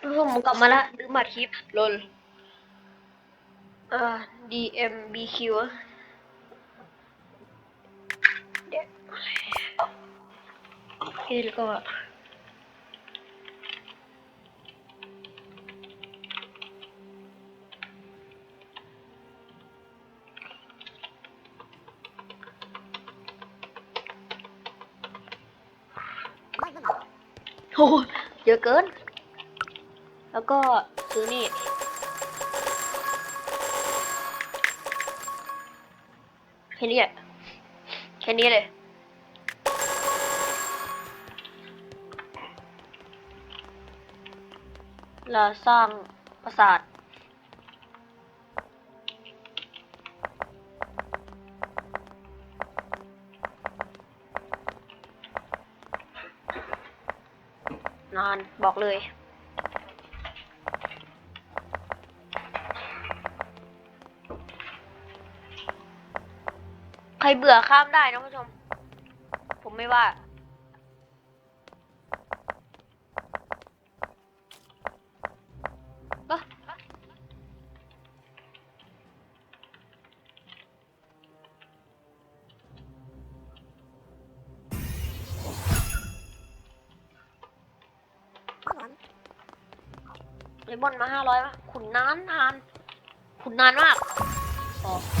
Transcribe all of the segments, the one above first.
ผมกลับมาละดื้อมาคลิปลนอ่า DMBQ เดี๋ยวโอลก็โอ้โหเยอะเกิน แล้วก็ซื้อนี่ แค่นี้อะแค่นี้เลย เราสร้างปราสาทนานบอกเลย รเบื่อข้ามได้นะผู้ชม ผมไม่ว่าเอ้อเลมอนมาห้าร้อยขุนนานนานขุนนานมากอ๋อ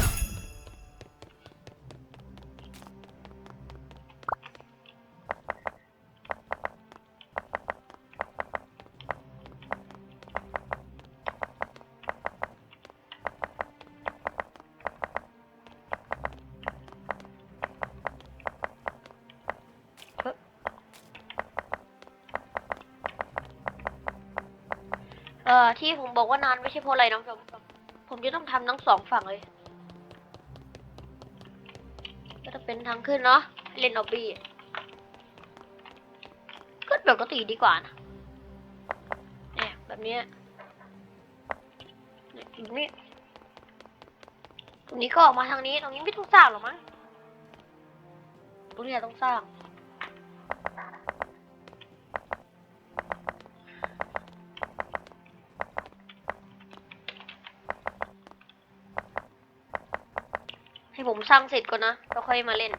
เอ่อที่ผมบอกว่านานไม่ใช่เพราะอะไรน้องชม ผมจะต้องทำทั้งสองฝั่งเลย ก็จะเป็นทางขึ้นเนาะเล่นออบบี้ขึ้นปกติดีกว่านะเนี่ยแบบนี้นี่ยแบบนี้ตรงนี้ก็ออกมาทางนี้ ตรงนี้ไม่ต้องสร้างหรอมั้งตรงนี้ต้องสร้าง ผมสร้างเสร็จก่อนนะแล้วค่อยมาเล่น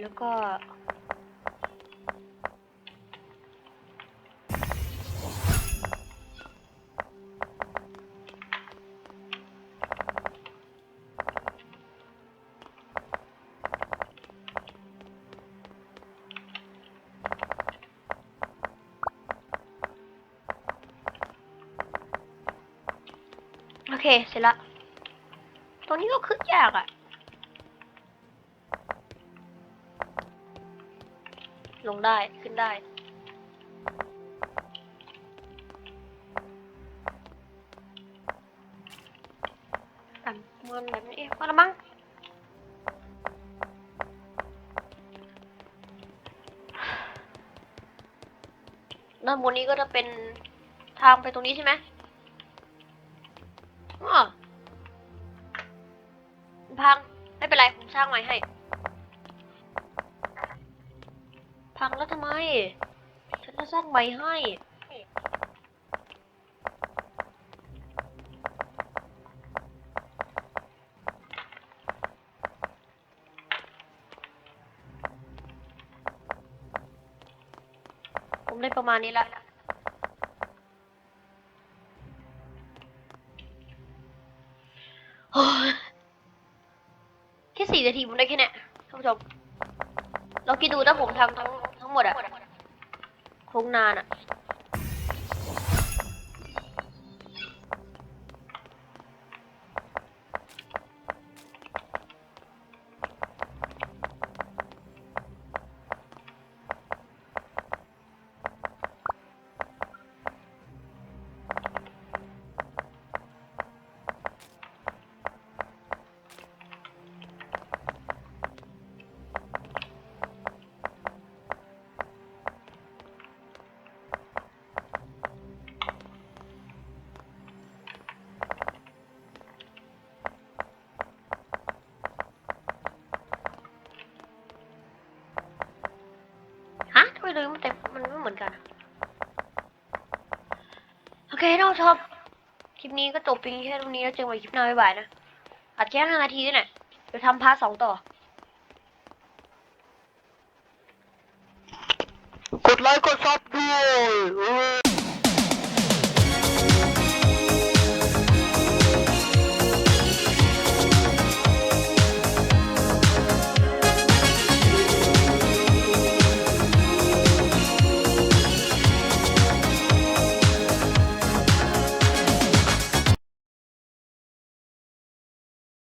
แล้วก็ โอเค เสร็จละ ตรงนี้ก็ขึ้นยากอะ่ะ ลงได้ขึ้นได้อะมันแบบนี้พอละมั้งด้านบนนี้ก็จะเป็นทางไปตรงนี้ใช่ไหม พัง ไม่เป็นไร ผมสร้างใหม่ให้ พังแล้วทำไม ฉันจะสร้างใหม่ให้ ผมได้ประมาณนี้ละ สี่นาทีผมได้แค่เนี้ยท่านผู้ชมเราคิดดูถ้าผมทำทั้งทั้งหมดอะคงนานอะ เคท่านผู้ชมคลิปนี้ก็จบเพียงแค่ตรงนี้แล้วเจอกันใหม่คลิปหน้าบ๊ายบายนะอัดแค่ห้านาทีนี่แหละเดี๋ยวทำพาร์ทสองต่อกดไลค์กดซับด้วย